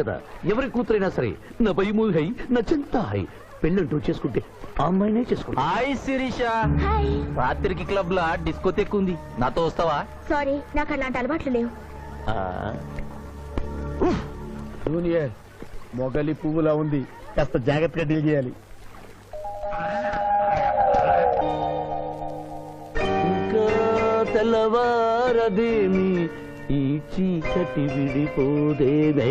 కదా. ఎవరి కూతురైనా సరే నా భయము హై నా చింత హై పెళ్ళంటూ చేసుకుంటే ఆ అమ్మాయినే చేసుకుంటా. హాయ్ శిరీష. హాయ్. రాత్రికి క్లబ్ లా డిస్కో ఉంది నాతో వస్తావా? సారీ నాకు అలాంటి అలవాట్లు లేవు. జూనియర్ మొగలి పువ్వులా ఉంది. కాస్త జాగ్రత్తగా డీల్ చేయాలి. ఇంకా తెల్లవారదేమి ఈ చీకటి విడిపోదేవే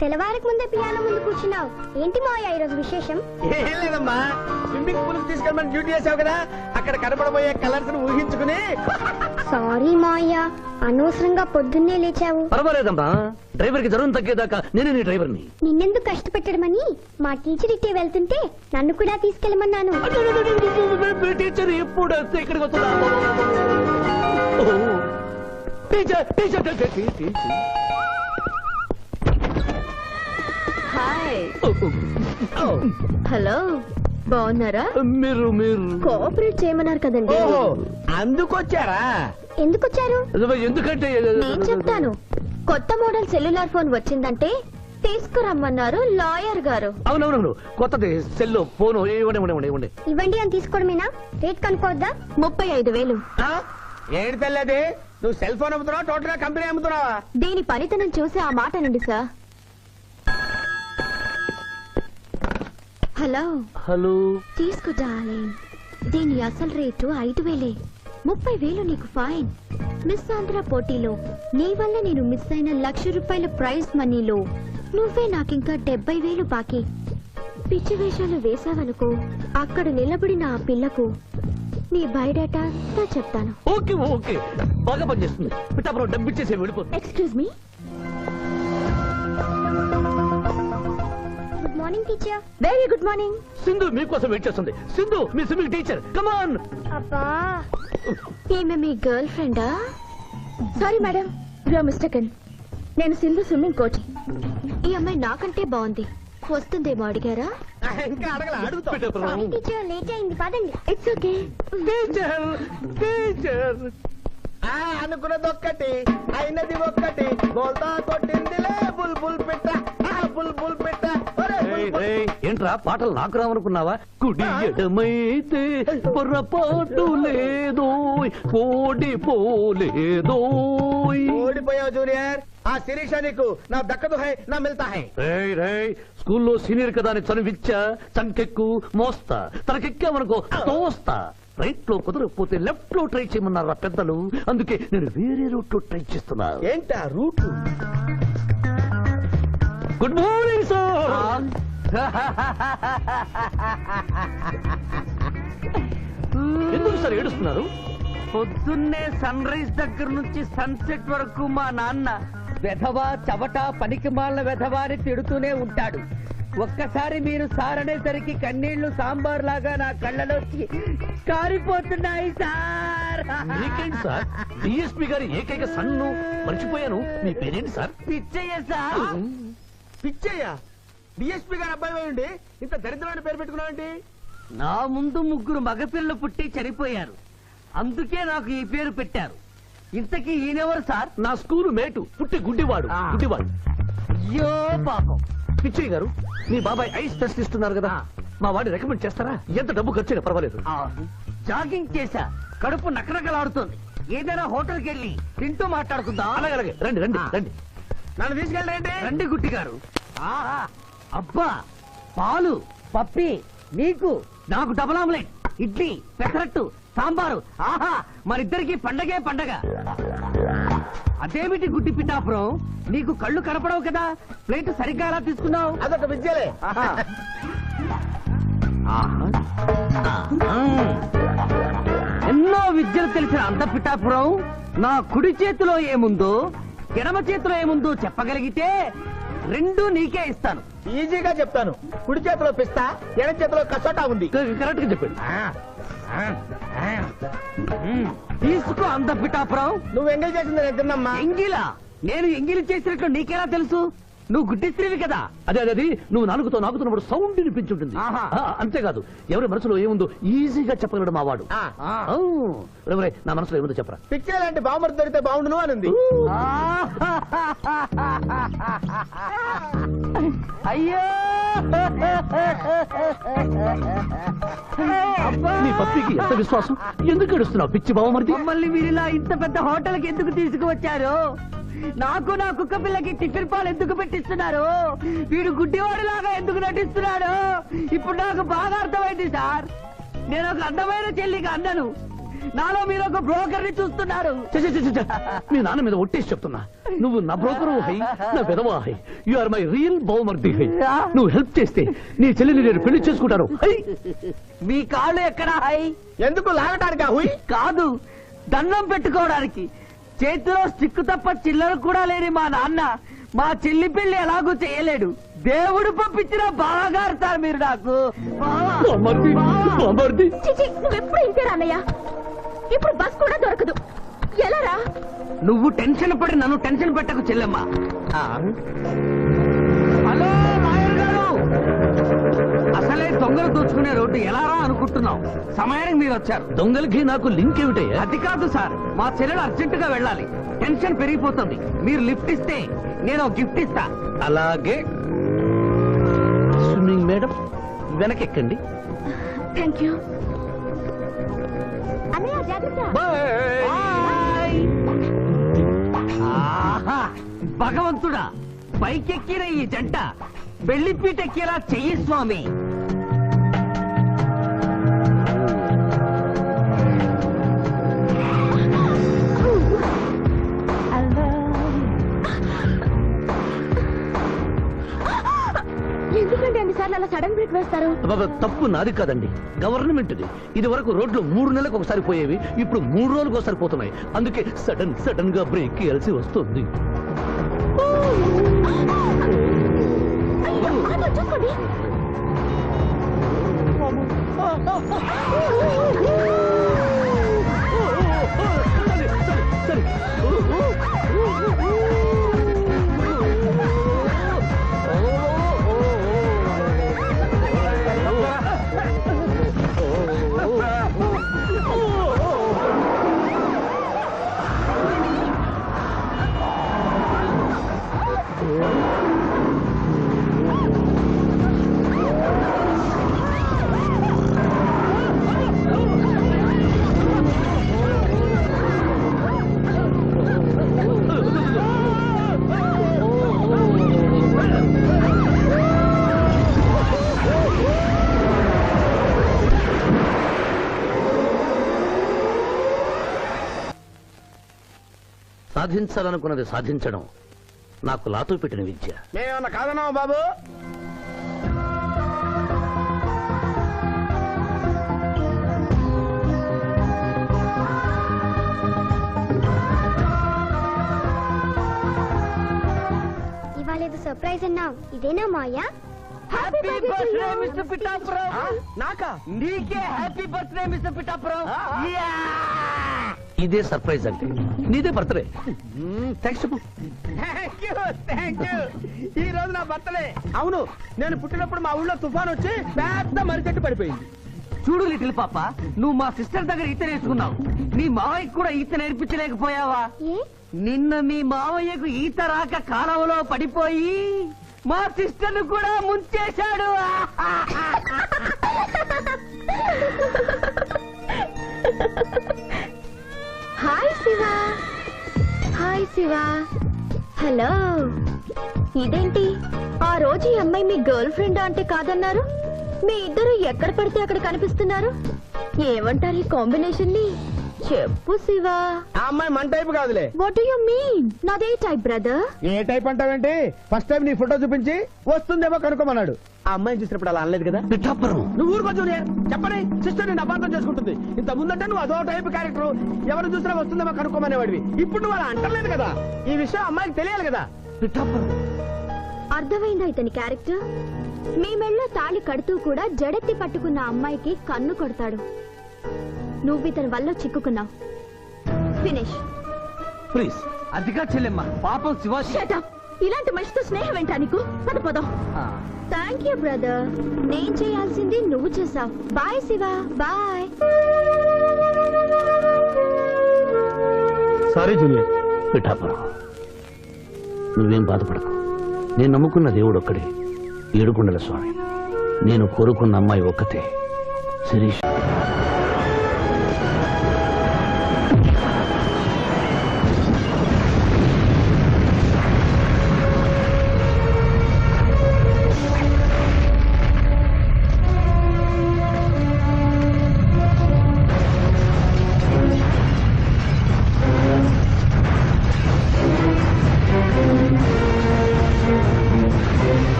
తెల్లవారికి ముందే పియానో ముందు కూర్చున్నావు ఏంటి మావయ్య ఈరోజు విశేషం ఏం లేదమ్మా స్విమ్మింగ్ పూల్ తీసుకెళ్ళమని డ్యూటీ చేసావు కదా అక్కడ కనపడబోయే కలర్స్ ఊహించుకుని సారీ మావయ్య అనవసరంగా పొద్దున్నే లేచావు పర్వాలేదమ్మా డ్రైవర్కి జ్వరం తగ్గేదాకా నేనే నీ డ్రైవర్ని నిన్నెందుకు కష్టపెట్టడమని మా టీచర్ ఇట్టే వెళ్తుంటే నన్ను కూడా తీసుకెళ్ళమన్నాను టీచర్ ఎప్పుడు వస్తే ఇక్కడికి వస్తుందా teacher teacher teacher, teacher hi ఓ, హలో బాగున్నారా? మీరు మీరు. కోఆపరేట్ చేయమన్నారు కదండి. అందుకొచ్చారా? ఎందుకు వచ్చారు ఎందుకంటే నేను చెప్తాను. కొత్త మోడల్ సెల్యులార్ ఫోన్ వచ్చిందంటే తీసుకురమ్మన్నారు లాయర్ గారు. అవునవునవును. కొత్తది సెల్లో ఫోను. ఇవ్వండి ఇవ్వండి అని తీసుకోవడమేనా? రేట్ కనుక్కోవద్దా? ముప్పై ఐదు వేలు? ఏంటి తెల్లది నువ్వు సెల్ ఫోన్ అమ్ముతున్నావా? టోటల్గా కంపెనీ అమ్ముతున్నావా? దీని పనితనం చూసి ఆ మాట నండి సార్ హలో. హలో. తీసుకో డార్లింగ్ దీని అసలు రేటు ఐదు వేలే. ముప్పై వేలు నీకు ఫైన్ మిస్ ఆంధ్ర పోటీలో నీ వల్ల నేను మిస్ అయిన లక్ష రూపాయల ప్రైజ్ మనీలో నువ్వే నాకింకా డెబ్బై వేలు బాకీ. పిచ్చి వేషాలు వేసావనుకో అక్కడ నిలబడిన ఆ పిల్లకు నీ బయోడేటా? అంతా చెప్తాను. Okay okay. బాగా పనిచేస్తుంది. పిఠాపురం డబ్బిచ్చేసి వెళ్ళిపోతుంది excuse me good morning teacher very good morning Sindhu మీకోసం వెయిట్ చేస్తుంది. సింధు మీ స్విమ్మింగ్ టీచర్ కమాన్ అబ్బా ఈమె మీ గర్ల్ ఫ్రెండా? Sorry madam you are mistaken నేను సింధు స్విమ్మింగ్ కోచ్ ఈ అమ్మాయి నాకంటే బాగుంది. వస్తుందేమో అడిగారా? ఇంకా అడగల అడుగుతా. సారీ పిఠాపురం టీచర్ లేట్ అయింది పదండి. ఇట్స్ ఓకే టీచర్ టీచర్ ఆ, అనుకున్నది ఒక్కటి అయినది ఒక్కటి. బోల్తా కొట్టిందిలే బుల్ బుల్ పిట్ట. ఆ, బుల్ బుల్ పిట్ట. ఒరే, బుల్ బుల్. ఏంట్రా పాటలు నాకు రావనుకున్నావా కుడి ఎడమైతే పొరపాటు లేదో కోడి పోలేదో ఓడిపోయావు జూనియర్. ఆ శిరీష నీకు నా దక్కదు హై నా మిల్తా హై. రేయ్ రేయ్ స్కూల్లో సీనియర్ కదా అని చనువిచ్చా చంకెక్కు మోస్తా తనకెక్కామనుకో తోస్తా. రైట్లో కుదరకపోతే లెఫ్ట్లో ట్రై చేయమన్నారా పెద్దలు? అందుకే నేను వేరే రూట్లో ట్రై చేస్తున్నా. ఏంటా రూట్? Good morning sir. ఎందుకు సార్ ఏడుస్తున్నారు? పొద్దున్నే సన్ రైజ్ దగ్గర నుంచి సన్సెట్ వరకు మా నాన్న వెధవా చవట పనికి మాల వెధవా అని తిడుతూనే ఉంటాడు. ఒక్కసారి మీరు సార్ అనేసరికి కన్నీళ్ళు సాంబార్ లాగా నా కళ్ళలోకి కారిపోతున్నాయి సార్. మీకేంటి సార్? డిఎస్పీ గారి ఏకైక సన్ను. మర్చిపోయాను. మీ పేరేంటి sir? Pitchaiah sir. Pitchaiah DSP garu అబ్బాయి ఉండి ఇంత దరిద్రమైన పేరు పెట్టుకున్నావేంటి? నా ముందు ముగ్గురు మగపిల్లలు పుట్టి చనిపోయారు. అందుకే నాకు ఈ పేరు పెట్టారు. ఇంతకీ ఈయనెవరు సార్? నా స్కూలు మేటు. పుట్టి గుడ్డివాడు. ఆ. గుడ్డివాడు. అయ్యో పాపం. పిచ్చయ్య గారు మీ బాబాయ్ ఐస్ టెస్ట్ ఇస్తున్నారు కదా. మా వాడిని రికమెండ్ చేస్తారా? ఎంత డబ్బు ఖర్చు అయినా పర్వాలేదు జాగింగ్ చేశా. కడుపు నకనకలాడుతుంది. ఏదైనా హోటల్కి వెళ్ళి తింటూ మాట్లాడుకుందాం. అలాగే అలాగే. రండి రండి ఆ. రండి. నన్ను తీసుకెళ్ళండి. రండి గుట్టి గారు. ఆహా, అబ్బా పాలు పప్పి నీకు నాకు డబల్ ఆమ్లెట్ ఇడ్లీ పెసరట్టు సాంబారు. ఆహా మరిద్దరికి పండగే పండగ. అదేమిటి గుడ్డి పిఠాపురం? నీకు కళ్ళు కనపడవు కదా? ప్లేట్ సరిగ్గా ఎలా తీసుకున్నావు? అదొక విద్యలే. ఆహా. ఎన్నో విద్యలు తెలిసిన అంత పిఠాపురం నా కుడి చేతిలో ఏముందో ఎడమ చేతిలో ఏముందో చెప్పగలిగితే రెండు నీకే ఇస్తాను. ఈజీగా చెప్తాను. కుడి చేతిలో పిస్తా ఎడ చేతిలో కసోటా ఉంది. కరెక్ట్గా చెప్పండి. తీసుకో అంత పిఠాపురం. నువ్వు ఎంగేజ్ చేసింది తిన్నమ్మా ఎంగిలా? నేను ఎంగిలి చేసినట్లు నీకెలా తెలుసు? నువ్వు గుడ్డిస్త్రీవి కదా. అదే అదే అది నువ్వు నాలుగుతో నాకుతున్నప్పుడు సౌండ్ వినిపించుంటుంది. అంతేకాదు ఎవరి మనసులో ఏముందో ఈజీగా చెప్పగలడు మా వాడు. ఆ, ఔ, రే, రే, నా మనసులో ఏముందో చెప్పరా. పిక్చర్ లాంటి బాంబర్ దొరికితే బాగుండును అని ఉంది. అయ్యో! నీ ఎంత విశ్వాసం? ఎందుకు ఏడుస్తున్నావు పిచ్చి బావమరిది మమ్మల్ని వీరిలా ఇంత పెద్ద హోటల్కి ఎందుకు తీసుకువచ్చారు? నాకు నా కుక్క పిల్లకి టిఫిన్ పాలు ఎందుకు పెట్టిస్తున్నారు? వీడు గుడ్డివాడిలాగా ఎందుకు నటిస్తున్నాడు? ఇప్పుడు నాకు బాగా అర్థమైంది సార్. నేను ఒక అందమైన చెల్లికి అందను. నాలో మీరు ఒక బ్రోకర్ని చూస్తున్నారు. మీ నాన్న మీద ఒట్టేసి చెప్తున్నా. నువ్వు నా బ్రోకరు హై నా విధవా high. You are my real బహుమర్ది హై. నువ్వు హెల్ప్ చేస్తే నీ చెల్లిని నేను పెళ్ళి చేసుకుంటాను. హై. మీ కాళ్ళు ఎక్కడా హై? ఎందుకు లాగటానికి కాదు దండం పెట్టుకోవడానికి. చేతిలో స్టిక్ తప్ప చిల్లర కూడా లేని మా నాన్న మా చెల్లి పెళ్ళి ఎలాగూ చేయలేడు. దేవుడు పంపించిన బాగా సార్ మీరు నాకు. నువ్వెప్పుడు ఇంతే ఇప్పుడు బస్ కూడా దొరకదు. ఎలా రా? నువ్వు టెన్షన్ పడి నన్ను టెన్షన్ పెట్టకు చెల్లెమ్మ. దొంగలు దోచుకునే రోడ్డు ఎలా రా అనుకుంటున్నావు? సమయానికి మీరు వచ్చారు. దొంగలకి నాకు లింక్ ఏమిటయ్యా? అది కాదు సార్. మా చెల్లెలు అర్జెంట్గా వెళ్ళాలి. టెన్షన్ పెరిగిపోతుంది. మీరు లిఫ్ట్ ఇస్తే నేను ఒక గిఫ్ట్ ఇస్తా. అలాగే. స్విమ్మింగ్ మేడం వెనకెక్కండి. థ్యాంక్ యూ అన్నయ్య జాగ్రత్త. భగవంతుడా పైకెక్కిన ఈ జంట పెళ్ళిపీటెక్కేలా చెయ్యి స్వామి. సడన్ బ్రేక్ వేస్తారు? అబ్బబ్బ, తప్పు నాది కాదండి. గవర్నమెంట్ది. ఇది వరకు రోడ్లు మూడు నెలలకు ఒకసారి పోయేవి ఇప్పుడు మూడు రోజులకు ఒకసారి పోతున్నాయి. అందుకే సడన్ సడన్గా బ్రేక్ వేయాల్సి వస్తుంది. అయ్యో, ఆటో చూసుకోండి. సరే, సరే, సరే. సాధించాలనుకున్నది సాధించడం నాకు లాతో పెట్టిన విద్య. మేమన్నా కాదన్నావా బాబు? ఇవాళ ఏదో సర్ప్రైజ్ అన్నావు ఇదేనా మాయా? హ్యాపీ బర్త్డే మిస్టర్ పిఠాపురం నాకా? నీకే happy birthday mister Pithapuram yeah! ఇదే సర్ప్రైజ్ అంటే నీదే బర్త్డే. థ్యాంక్స్ చెప్పు. ఈ రోజు నా బర్త్డే. అవును నేను పుట్టినప్పుడు మా ఊళ్ళో తుఫాన్ వచ్చి పెద్ద మర్రి చెట్టు పడిపోయింది. చూడు లిటిల్ పాప నువ్వు మా సిస్టర్ దగ్గర ఈత నేర్చుకున్నావు. నీ మావయ్యకి కూడా ఈత నేర్పించలేకపోయావా? నిన్న మీ మావయ్యకు ఈత రాక కాలువలో పడిపోయి మా సిస్టర్ కూడా ముంచేశాడు. Hi Siva hi Siva hello ఇదేంటి? ఆ రోజు ఈ అమ్మాయి మీ గర్ల్ ఫ్రెండ్ అంటే కాదన్నారు? మీ ఇద్దరు ఎక్కడ పడితే అక్కడ కనిపిస్తున్నారు? ఏమంటారు ఈ కాంబినేషన్ని? చెప్పు శివ ఆ అమ్మాయి మన టైప్ కాదులే. వాట్ యు మీన్ నాదే టైప్ బ్రదర్ ఏ టైప్ అంటావేంటి? ఫస్ట్ టైం నీ ఫోటో చూపించి వస్తుందేమో కనుక్కోమన్నాడు. ఆ అమ్మాయిని చూసినప్పుడు అలా అనలేదు కదా? పిఠాపురం. నువ్వు ఊరుకో జూనియర్. చెప్పని సిస్టర్ నేను అపార్థం చేసుకుంటుంది. ఇంత ముందంటే నువ్వు అదో టైప్ క్యారెక్టర్ ఎవరు చూసినా వస్తుందేమో కనుక్కోమనేవాడివి. ఇప్పుడు నువ్వు అలా అంటలేదు కదా. ఈ విషయం అమ్మాయికి తెలియాలి కదా. పిఠాపురం. అర్థమైందా ఇతని క్యారెక్టర్ మీ మెళ్ళో తాళి కడుతూ కూడా జడెత్తి పట్టుకున్న అమ్మాయికి కన్ను కొడతాడు. నువ్వు ఇతని వల్ల చిక్కుకున్నావు. ఫినిష్. ప్లీజ్ అదిగా చెల్లెమ్మ పాపం శివాజీ. షటప్ ఇలాంటి మనిషితో స్నేహం ఏంటా నీకు? పద పదం. థ్యాంక్ యూ బ్రదర్ నేను చేయాల్సింది నువ్వు చేసావు. Bye Siva. Bye sorry junior Pithapuram. నువ్వేం బాధపడకు. నేను నమ్ముకున్న దేవుడు ఒక్కడే. ఏడుకొండల స్వామి. నేను కోరుకున్న అమ్మాయి ఒక్కతే. శిరీష్.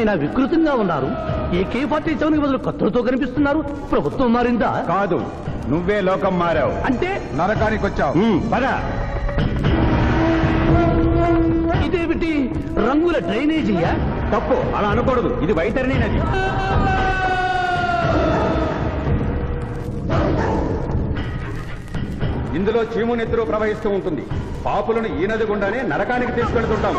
మీరెవరినైనా వికృతంగా ఉన్నారు? ఏకే ఫార్టీ సెవెన్ బదులు కత్తులతో కనిపిస్తున్నారు? ప్రభుత్వం మారిందా? కాదు నువ్వే లోకం మారావు. అంటే? నరకానికి వచ్చావు. పద. ఇదేమిటి? రంగుల డ్రైనేజీయా? తప్పు అలా అనకూడదు. ఇది వైతరిణి నది. ఇందులో చీము నెత్తురు ప్రవహిస్తూ ఉంటుంది. పాపులను ఈ నది గుండానే నరకానికి తీసుకెళ్తుంటాం.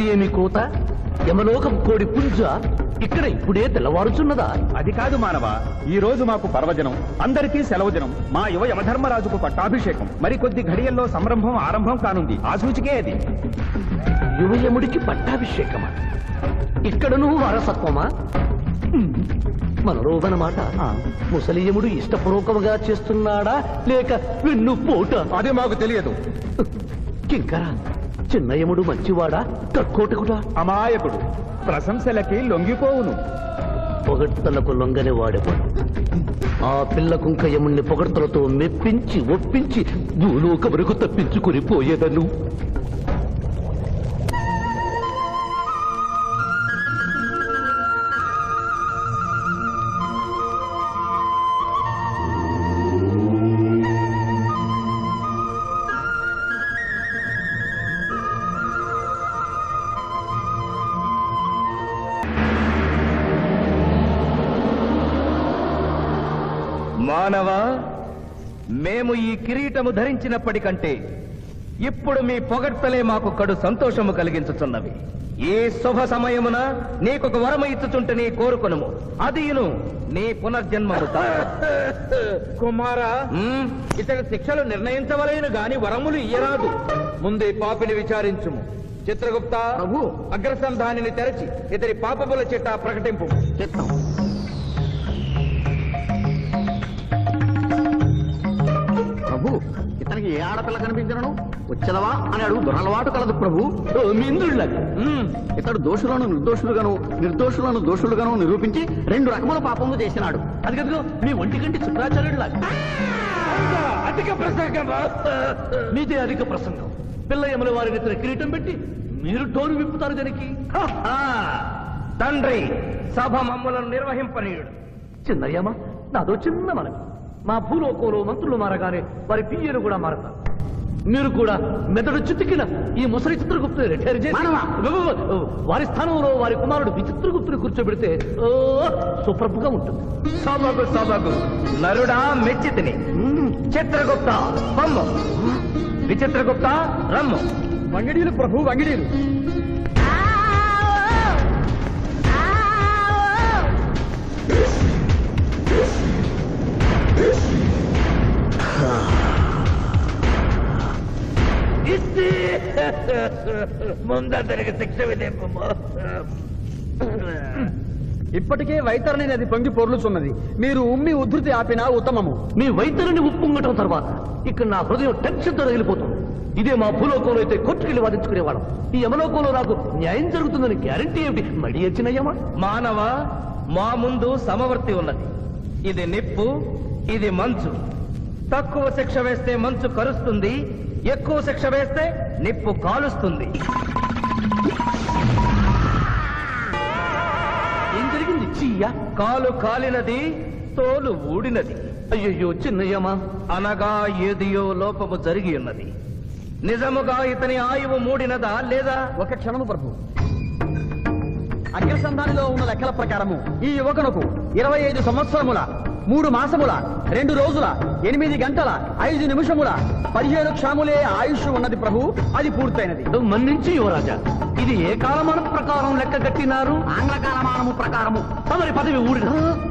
అది ఏమి కోత? యమలోకం కోడి పుంజ ఇక్కడ ఇప్పుడే తెల్లవారుచున్నదా? అది కాదు మానవ. ఈ రోజు మాకు పర్వదినం. అందరికీ సెలవు దినం. మా యువ యమధర్మరాజుకు పట్టాభిషేకం. మరికొద్ది ఘడియల్లో సంరంభం ఆరంభం కానుంది. ఆ సూచికే అది. యువయముడికి పట్టాభిషేకమా? ఇక్కడను వారసత్వమా? హ్మ్. మనలోబనమాట ముసలియముడు ఇష్టపూర్వకముగా చేస్తున్నాడా? లేక వెన్ను పోట అది మాకు తెలియదు. కింకర. చిన్నయముడు మంచివాడా? కక్కోటకుడా అమాయకుడు. ప్రశంసలకి లొంగిపోవును. పొగడ్తలకు లొంగని వాడెవడు? ఆ పిల్ల కుంకయముణ్ణి పొగడ్తలతో మెప్పించి ఒప్పించి భూలోక వరకు తప్పించుకుని పోయేదను. మానవ మేము ఈ కిరీటము ధరించినప్పటికంటే ఇప్పుడు మీ పొగడ్తలే మాకు కడు సంతోషము కలిగించుచున్నవి. ఈ శుభ సమయమున నీకొక వరము ఇచ్చుచుంటే నీ కోరుకొనుము. అదియును నీ పునర్జన్మము కుమారా ఇతని శిక్షలు నిర్ణయించవలేను గాని వరములు ఇయ్యరాదు. ముందే పాపిని విచారించుము. చిత్రగుప్త ప్రభు. అగ్రసంధానిని తెరచి ఇతని పాపముల చిట్టా ప్రకటింపు. చిత్తం. ప్రభు. ఇతనికి ఏ ఆడపిల్ల కనిపించను వచ్చదవా అని అడుగు. దురలవాటు కలదు ప్రభు. మింద్రుళ్ళగా ఇతడు దోషులను నిర్దోషులుగాను నిర్దోషులను దోషులుగాను నిరూపించి రెండు రకముల పాపములు చేసినాడు. అది కదుగో మీ ఒంటి కంటి శుక్రాచార్యుడులాగా అధిక ప్రసంగం మీదే అధిక ప్రసంగం. పిల్ల యముల వారిని ఇతర కిరీటం పెట్టి మీరు డోరు విప్పుతారు దానికి. తండ్రి సభ మమ్మలను నిర్వహింపనీయుడు. చిన్నయ్యమ్మ నాదో చిన్న మనవి. మా భూలోకంలో మంత్రులు మారగానే వారి పియ్యలు కూడా మారతారు. మీరు కూడా మెదడు చితికిన ఈ ముసలి చిత్రగుప్తుని రిటైర్ చేసి! వారి స్థానంలో వారి కుమారుడు విచిత్రగుప్తుని కూర్చోబెడితే ఓ, సూపర్బ్గా ఉంటుంది. సభకు సభకు. నరుడా మెచ్చితిని. చిత్రగుప్త బొమ్మ. విచిత్రగుప్త రమ్ము. వంగిడీలు ప్రభు వంగిడీలు. ముందతనికి శిక్ష విధింపము ఇప్పటికే వైతరణి నది పొంగి పొర్లుచున్నది. మీరు ఉమ్మి ఉద్ధృతి ఆపినా ఉత్తమము. మీ వైద్యుని ఉప్పొంగటం తర్వాత ఇక్కడ నా హృదయం టెన్షన్తో రగిలిపోతుంది. ఇదే మా భూలోకంలో అయితే కోర్టుకెళ్ళి వాదించుకునేవాళ్ళం ఈ యమలోకంలో నాకు న్యాయం జరుగుతుందని గ్యారంటీ ఏమిటి? మడి వచ్చినయ్యమా మానవ మా ముందు సమవర్తి ఉన్నది. ఇది నిప్పు ఇది మంచు. తక్కువ శిక్ష వేస్తే మంచు కరుస్తుంది ఎక్కువ శిక్ష వేస్తే నిప్పు కాలుస్తుంది. ఏం జరిగింది? చీయ? కాలు కాలినది తోలు ఊడినది. అయ్యయ్యో చిన్నయ్యమా అనగా ఏదియో లోపము జరిగి ఉన్నది. నిజముగా ఇతని ఆయువు మూడినదా లేదా? ఒక క్షణము ప్రభు. అగ్రసంధానిలో ఉన్న లెక్కల ప్రకారము ఈ యువకునకు ఇరవై ఐదు సంవత్సరముల మూడు మాసముల రెండు రోజుల ఎనిమిది గంటల ఐదు నిమిషముల పదిహేను క్షాములే ఆయుష్ ఉన్నది ప్రభు అది పూర్తయినది. మన్నించి యువరాజా ఇది ఏ కాలమానం ప్రకారం లెక్క కట్టినారు? ఆంగ్ల కాలమానము ప్రకారము. తమరి పదవి ఊడిన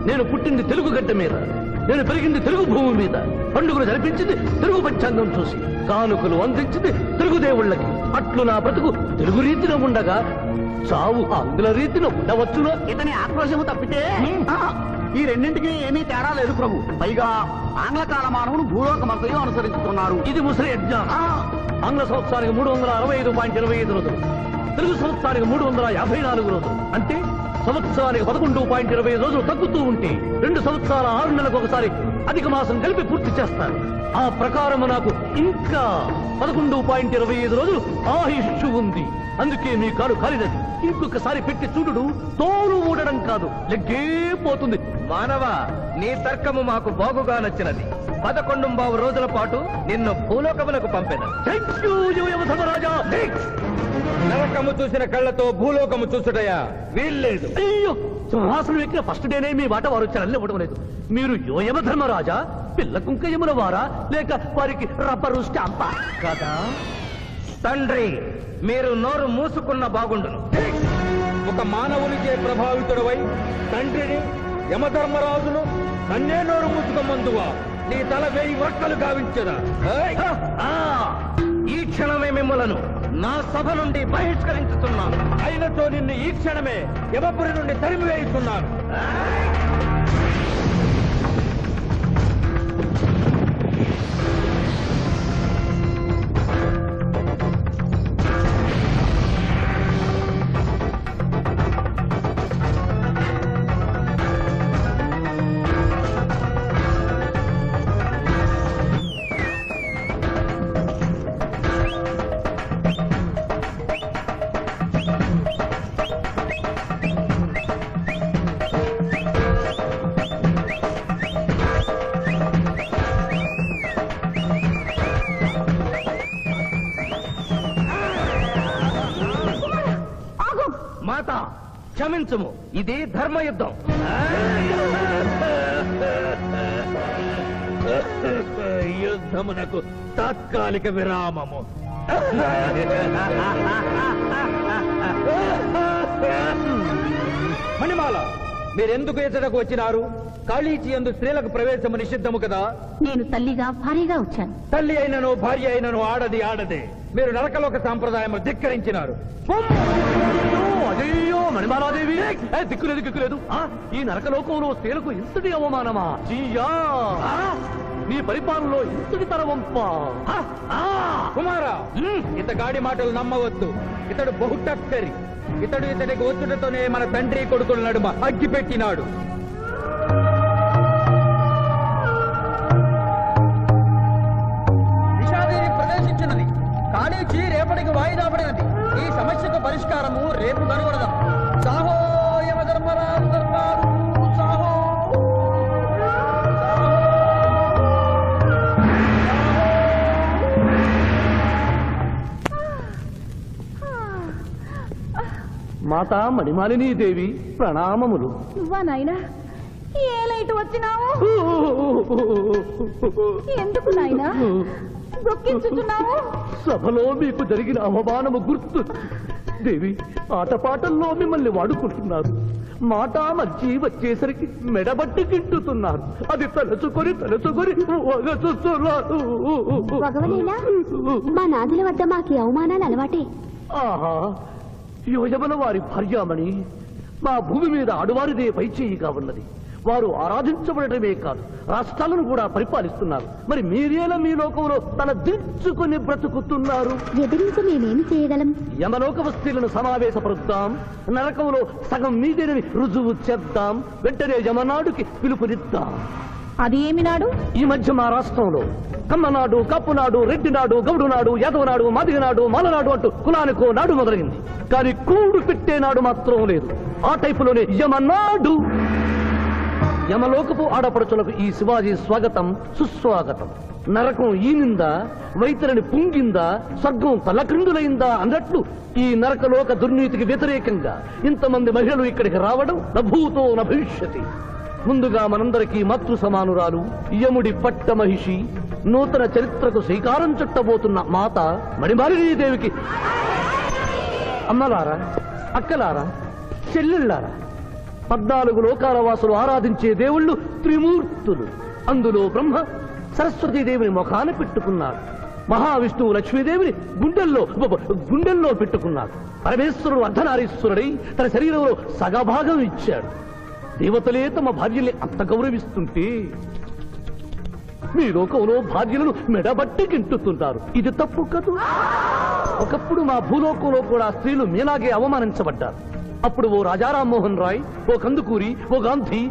నేను పుట్టింది తెలుగు గడ్డ మీద నేను పెరిగింది తెలుగు భూమి మీద పండుగలు జరిపించింది తెలుగు పంచాంగం చూసి కానుకలు అందించింది తెలుగు దేవుళ్ళకి. అట్లు నా బ్రతుకు తెలుగు రీతిలో ఉండగా చావు ఆంగ్ల రీతిలో ఉండవచ్చునో? ఇతని ఆక్రోశము తప్పితే ఈ రెండింటికి ఏమీ తేడా లేదు ప్రభు. పైగా ఆంగ్ల కాలమానమును భూలోకమంతయు అనుసరించుతున్నారు. ఇది ముసలి యజ్ఞం. ఆంగ్ల సంవత్సరానికి మూడు వందల అరవై ఐదు పాయింట్ ఇరవై ఐదు రోజులు. తెలుగు సంవత్సరానికి మూడు వందల యాభై నాలుగు రోజులు. అంటే సంవత్సరానికి పదకొండు పాయింట్ ఇరవై ఐదు రోజులు తగ్గుతూ ఉంటే రెండు సంవత్సరాల ఆరు నెలలకు ఒకసారి అధిక మాసం కలిపి పూర్తి చేస్తారు. ఆ ప్రకారం నాకు ఇంకా పదకొండు పాయింట్ ఇరవై ఐదు రోజులు ఆయుష్ ఉంది. అందుకే మీ కాలు కాలినది. ఇంకొకసారి పెట్టి చూడుడు తోలు ఊడడం కాదు లెగ్గే పోతుంది. మానవ నీ తర్కము మాకు బాగుగా నచ్చినది. పదకొండు బావు రోజుల పాటు నిన్ను భూలోకమునకు పంపెను. నరకము చూసిన కళ్ళతో భూలోకము చూసుటయా వీల్లేదు. అయ్యో సింహాసనం ఎక్కిన ఫస్ట్ డేనే మీ వాట వారు వచ్చారని ఇవ్వడం లేదు మీరు యోయమ ధర్మరాజా పిల్ల కుంకయముల వారా లేక వారికి రబ్బరు స్టాంపా? కదా? తండ్రి మీరు నోరు మూసుకున్న బాగుండును. ఒక మానవునిచే ప్రభావితుడవై తండ్రిని యమధర్మరాజును నన్నే నోరు మూసుకోమందువా నీ తల వేయి వక్కలు గావించదా? ఈ క్షణమే మిమ్మలను నా సభ నుండి బహిష్కరించుతున్నాను. అయినతో నిన్ను ఈ క్షణమే యమపురి నుండి తరిమి క్షమించుము ఇది ధర్మయుద్ధం. యుద్ధమునకు తాత్కాలిక విరామము. మణిమాల మీరెందుకు ఎచ్చటకు వచ్చినారు? కాళీచి ఎందు స్త్రీలకు ప్రవేశము నిషిద్ధము కదా? నేను తల్లిగా భారీగా వచ్చాను. తల్లి అయినను భార్య అయినను ఆడది ఆడదే. మీరు నరకలోక సాంప్రదాయము ధిక్కరించినారు. అయ్యో మణిమాలాదేవి దిక్కులేదు దిక్కులేదు ఆ, ఈ నరకలోకంలో స్త్రీలకు ఇంతటి అవమానమా? నీ పరిపాలనలో ఇంతటి తరవంప కుమారా ఇతగాడి మాటలు నమ్మవద్దు. ఇతడు బహుటక్కరి. ఇతడు ఇతడికి ఒత్తుడితోనే మన తండ్రి కొడుకుల నడుమ అగ్గి పెట్టినాడు నేటికి వాయిదా పడినది ఈ సమస్యకు పరిష్కారము రేపు కనుగొనదాం. మాతా మణిమాలిని దేవి ప్రణామములు. నువ్వా ఏ లైట్ వచ్చినావు? ఎందుకు నాయనా? సభలో మీకు జరిగిన అవమానము గుర్తు. దేవి ఆటపాటల్లో మిమ్మల్ని వాడుకుంటున్నారు. మాట మర్చి వచ్చేసరికి మెడబట్టి గిట్టుతున్నారు అది తలుచుకొని తలుచుకొని వగచుస్తున్నారు. మా నాదుల వద్ద మాకు అవమానాలు అలవాటే. ఆహా యువజమన వారి భార్యామణి మా భూమి మీద ఆడువారిదే పైచేయిగా ఉన్నది. వారు ఆరాధించబడటమే కాదు రాష్ట్రాలను కూడా పరిపాలిస్తున్నారు. మరి మీరేలా మీ లోకంలో తల దించుకొని బ్రతుకుతున్నారు? ఎదిరించి మేమేమి చేయగలం? యమలోక వస్తీలను సమావేశపరుద్దాం నరకంలో సగం మీదేనని రుజువు చేద్దాం వెంటనే యమనాడుకి పిలుపునిద్దాం. అది ఏమి నాడు? ఈ మధ్య మా రాష్ట్రంలో కమ్మనాడు కప్పునాడు రెడ్డినాడు గౌడునాడు యాదవనాడు మాదిగనాడు మాలనాడు అంటూ కులానికో నాడు మొదలైంది. కానీ కూడు పెట్టే నాడు మాత్రం లేదు. ఆ టైపులోనే యమనాడు. యమలోకపు ఆడపడుచులకు ఈ శివాజీ స్వాగతం సుస్వాగతం. నరకం ఈనిందా వైతరిని పుంగిందా స్వర్గం తలక్రిందులైందా అన్నట్లు ఈ నరకలోక దుర్నీతికి వ్యతిరేకంగా ఇంతమంది మహిళలు ఇక్కడికి రావడం నభూతో నభవిష్యతి. ముందుగా మనందరికీ మాతృ సమానురాలు యముడి పట్ట మహిషి నూతన చరిత్రకు శ్రీకారం చుట్టబోతున్న మాత మణిమాలినీదేవికి. అమ్మలారా అక్కలారా చెల్లెళ్ళారా పద్నాలుగు లోకాల వాసులు ఆరాధించే దేవుళ్ళు త్రిమూర్తులు. అందులో బ్రహ్మ సరస్వతీదేవిని ముఖాన పెట్టుకున్నాడు. మహావిష్ణువు లక్ష్మీదేవిని గుండెల్లో గుండెల్లో పెట్టుకున్నాడు. పరమేశ్వరుడు అర్ధనారీశ్వరుడై తన శరీరంలో సగభాగం ఇచ్చాడు. దేవతలే తమ భార్యల్ని అంత గౌరవిస్తుంటే మీ లోకంలో భార్యలను మెడబట్టి గింటుతుంటారు ఇది తప్పు కదూ? ఒకప్పుడు మా భూలోకంలో కూడా స్త్రీలు మీలాగే అవమానించబడ్డారు. అప్పుడు ఓ రాజారాం మోహన్ రాయ్ ఓ కందుకూరి ఓ గాంధీ